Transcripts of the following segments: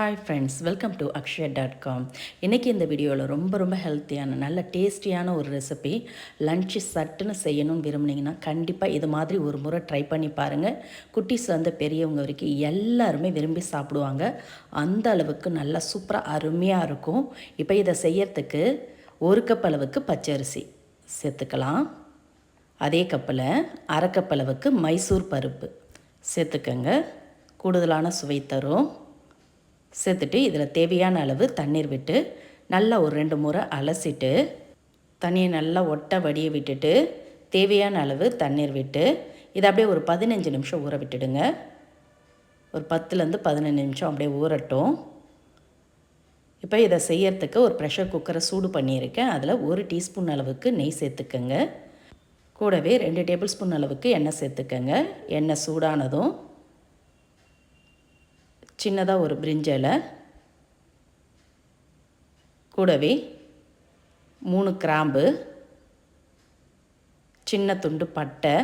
Hi friends welcome to Akshaya dot com இன்றைக்கி இந்த வீடியோவில் ரொம்ப ரொம்ப ஹெல்த்தியான நல்ல டேஸ்டியான ஒரு ரெசிபி லஞ்சு சட்டுன்னு செய்யணும்னு விரும்புனீங்கன்னா கண்டிப்பாக இது மாதிரி ஒரு முறை ட்ரை பண்ணி பாருங்கள் குட்டீஸ் வந்து பெரியவங்க வரைக்கும் எல்லாருமே விரும்பி சாப்பிடுவாங்க. அந்த அளவுக்கு நல்லா சூப்பராக அருமையாக இருக்கும். இப்போ இதை செய்யறதுக்கு ஒரு கப் அளவுக்கு பச்சரிசி சேர்த்துக்கலாம். அதே கப்பில் அரை கப் அளவுக்கு மைசூர் பருப்பு சேர்த்துக்கங்க. கூடுதலான சுவை தரும். சேர்த்துட்டு இதில் தேவையான அளவு தண்ணீர் விட்டு நல்லா ஒரு ரெண்டு முறை அலசிட்டு தண்ணியை நல்லா ஒட்ட வடிய விட்டுட்டு தேவையான அளவு தண்ணீர் விட்டு இதை அப்படியே ஒரு பதினஞ்சு நிமிஷம் ஊற விட்டுடுங்க. ஒரு பத்துலேருந்து பதினஞ்சு நிமிஷம் அப்படியே ஊறட்டும். இப்போ இதை செய்யறதுக்கு ஒரு ப்ரெஷர் குக்கரை சூடு பண்ணியிருக்கேன். அதில் ஒரு டீஸ்பூன் அளவுக்கு நெய் சேர்த்துக்கங்க. கூடவே ரெண்டு டேபிள் ஸ்பூன் அளவுக்கு எண்ணெய் சேர்த்துக்கங்க. எண்ணெய் சூடானதும் சின்னதாக ஒரு பிரிஞ்சலை கூடவே மூணு கிராம்பு சின்ன துண்டு பட்டை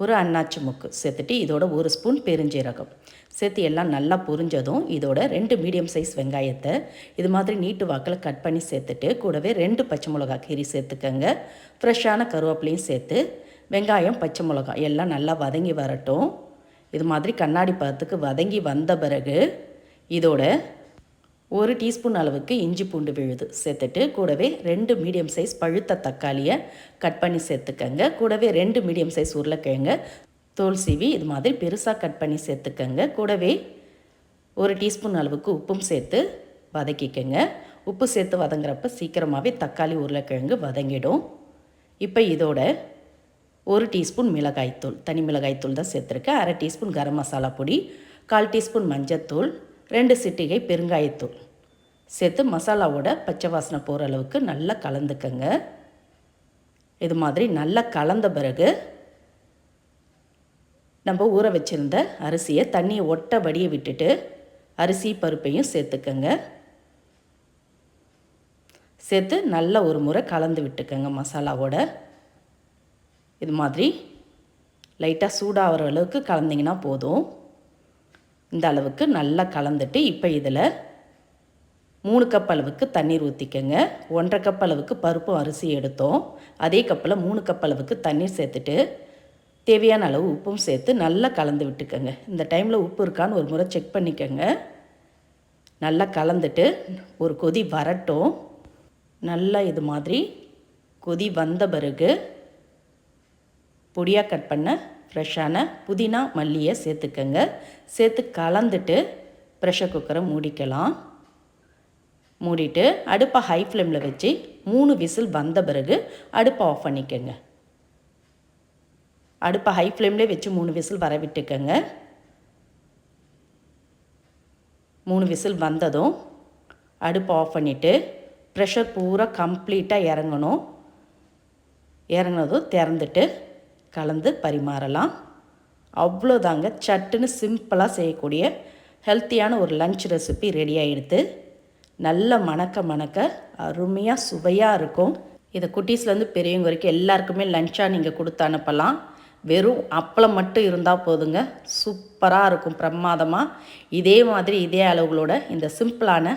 ஒரு அண்ணாச்சி முக்கு சேர்த்துட்டு இதோட ஒரு ஸ்பூன் பெருஞ்சீரகம். சேர்த்து எல்லாம் நல்லா புரிஞ்சதும் இதோட ரெண்டு மீடியம் சைஸ் வெங்காயத்தை இது மாதிரி நீட்டு வாக்கில் கட் பண்ணி சேர்த்துட்டு கூடவே ரெண்டு பச்சை மிளகா கீரி சேர்த்துக்கங்க. ஃப்ரெஷ்ஷான கருவேப்பிலையும் சேர்த்து வெங்காயம் பச்சை மிளகா எல்லாம் நல்லா வதங்கி வரட்டும். இது மாதிரி கண்ணாடி பதத்துக்கு வதங்கி வந்த பிறகு இதோட ஒரு டீஸ்பூன் அளவுக்கு இஞ்சி பூண்டு விழுது. சேர்த்துட்டு கூடவே ரெண்டு மீடியம் சைஸ் பழுத்த தக்காளியை கட் பண்ணி சேர்த்துக்கங்க. கூடவே ரெண்டு மீடியம் சைஸ் உருளைக்கிழங்க தோல் சீவி இது மாதிரி பெருசாக கட் பண்ணி சேர்த்துக்கங்க. கூடவே ஒரு டீஸ்பூன் அளவுக்கு உப்பும் சேர்த்து வதக்கிக்கங்க. உப்பு சேர்த்து வதங்குறப்ப சீக்கிரமாகவே தக்காளி உருளைக்கிழங்கு வதங்கிடும். இப்போ இதோட ஒரு டீஸ்பூன் மிளகாய்த்தூள் தனி மிளகாய்த்தூள் தான் சேர்த்துருக்கேன். அரை டீஸ்பூன் கரம் மசாலா பொடி கால் டீஸ்பூன் மஞ்சத்தூள் ரெண்டு சிட்டிகை பெருங்காயத்தூள். சேர்த்து மசாலாவோட பச்சை வாசனை போகிற அளவுக்கு நல்லா கலந்துக்கங்க. இது மாதிரி நல்லா கலந்த பிறகு நம்ம ஊற வச்சுருந்த அரிசியை தண்ணியை ஒட்ட வடிய விட்டுட்டு அரிசி பருப்பையும் சேர்த்துக்கங்க. சேர்த்து நல்லா ஒரு முறை கலந்து விட்டுக்கங்க மசாலாவோட. இது மாதிரி லைட்டாக சூடாகிற அளவுக்கு கலந்திங்கன்னா போதும். இந்த அளவுக்கு நல்லா கலந்துட்டு இப்போ இதில் மூணு கப் அளவுக்கு தண்ணீர் ஊற்றிக்கங்க. ஒன்றரை கப் அளவுக்கு பருப்பும் அரிசி எடுத்தோம். அதே கப்பில் மூணு கப் அளவுக்கு தண்ணீர் சேர்த்துட்டு தேவையான அளவு உப்பும் சேர்த்து நல்லா கலந்து விட்டுக்கோங்க. இந்த டைமில் உப்பு இருக்கான்னு ஒரு முறை செக் பண்ணிக்கோங்க. நல்லா கலந்துட்டு ஒரு கொதி வரட்டும். நல்லா இது மாதிரி கொதி வந்த பிறகு பொடியாக கட் பண்ண ஃப்ரெஷ்ஷான புதினா மல்லியை சேர்த்துக்கங்க. சேர்த்து கலந்துட்டு ப்ரெஷர் குக்கரை மூடிக்கலாம். மூடிட்டு அடுப்பை ஹை ஃப்ளேமில் வச்சு மூணு விசில் வந்த பிறகு அடுப்பை ஆஃப் பண்ணிக்கோங்க. அடுப்பை ஹை ஃப்ளேம்லேயே வச்சு மூணு விசில் வர விட்டுக்கோங்க. மூணு விசில் வந்ததும் அடுப்பை ஆஃப் பண்ணிவிட்டு ப்ரெஷர் பூரா கம்ப்ளீட்டாக இறங்கணும். இறங்கினதும் திறந்துட்டு கலந்து பரிமாறலாம். அவ்வளோதாங்க. சட்டுன்னு சிம்பிளாக செய்யக்கூடிய ஹெல்த்தியான ஒரு லன்ச் ரெசிபி ரெடி ஆகிடுது நல்ல மணக்க மணக்க அருமையாக சுவையாக இருக்கும். இதை குட்டீஸ்லேருந்து பெரியவங்க வரைக்கும் எல்லாருக்குமே லஞ்சாக நீங்கள் கொடுத்து அனுப்பலாம். வெறும் அப்பளம் மட்டும் இருந்தால் போதுங்க. சூப்பராக இருக்கும் பிரமாதமாக இதே மாதிரி இதே அளவுகளோட இந்த சிம்பிளான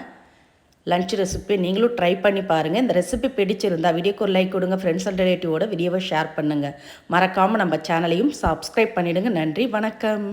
லஞ்ச் ரெசிபி நீங்களும் ட்ரை பண்ணி பாருங்கள் இந்த ரெசிபி பிடிச்சிருந்தா வீடியோக்கு ஒரு லைக் கொடுங்க. ஃப்ரெண்ட்ஸ் அண்ட் ரிலேட்டிவோட வீடியோவை ஷேர் பண்ணுங்கள் மறக்காமல் நம்ம சேனலையும் சப்ஸ்கிரைப் பண்ணிவிடுங்க நன்றி வணக்கம்.